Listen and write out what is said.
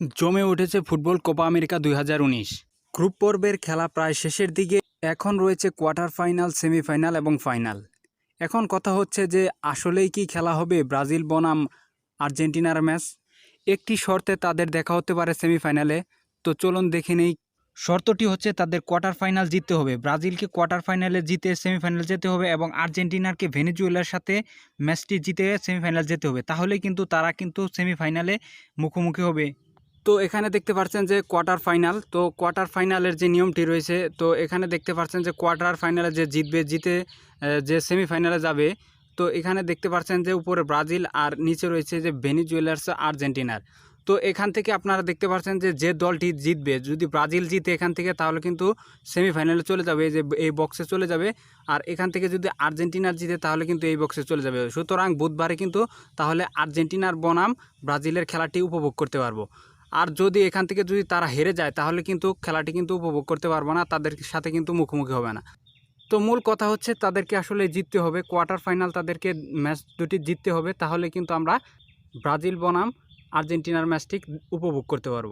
জমে উঠেছে football Copa America দুই হাজার উনিশ। গ্রুপ পর্বের খেলা প্রায় শেষের দিকে, এখন রয়েছে কোয়ার্টার ফাইনাল, সেমিফাইনাল এবং ফাইনাল। এখন কথা হচ্ছে যে আসলেই কি খেলা হবে ব্রাজিল, বনাম, আর্জেন্টিনার ম্যাচ? একটি শর্তে তাদের দেখা হতে পারে সেমিফাইনালে। তো চলুন দেখে নেই, শর্তটি হচ্ছে তাদের কোয়ার্টার ফাইনাল জিততে হবে। ব্রাজিলকে কোয়ার্টার ফাইনালে জিতে সেমিফাইনাল যেতে হবে এবং আর্জেন্টিনারকে ভেনেজুয়েলার সাথে ম্যাচটি জিতে সেমিফাইনাল যেতে হবে। তাহলে কিন্তু তারা কিন্তু সেমিফাইনালে মুখোমুখি হবে। তো এখানে দেখতে পাচ্ছেন যে কোয়ার্টার ফাইনাল। তো কোয়ার্টার ফাইনালের যে নিয়মটি রয়েছে, তো এখানে দেখতে পাচ্ছেন যে কোয়ার্টার ফাইনালে যে জিতবে, জিতে যে সেমিফাইনালে যাবে, তো এখানে দেখতে পাচ্ছেন যে উপরে ব্রাজিল আর নিচে রয়েছে যে ভেনিজুয়েলার্স আর্জেন্টিনার। তো এখান থেকে আপনারা দেখতে পাচ্ছেন যে যে দলটি জিতবে, যদি ব্রাজিল জিতে এখান থেকে, তাহলে কিন্তু সেমিফাইনালে চলে যাবে যে এই বক্সে চলে যাবে। আর এখান থেকে যদি আর্জেন্টিনার জিতে, তাহলে কিন্তু এই বক্সে চলে যাবে। সুতরাং বুধবারে কিন্তু তাহলে আর্জেন্টিনার বনাম ব্রাজিলের খেলাটি উপভোগ করতে পারব। আর যদি এখান থেকে যদি তারা হেরে যায়, তাহলে কিন্তু খেলাটি কিন্তু উপভোগ করতে পারব না, তাদের সাথে কিন্তু মুখোমুখি হবে না। তো মূল কথা হচ্ছে তাদেরকে আসলে জিততে হবে, কোয়ার্টার ফাইনাল তাদেরকে ম্যাচ দুটি জিততে হবে, তাহলে কিন্তু আমরা ব্রাজিল বনাম আর্জেন্টিনার ম্যাচটি উপভোগ করতে পারব।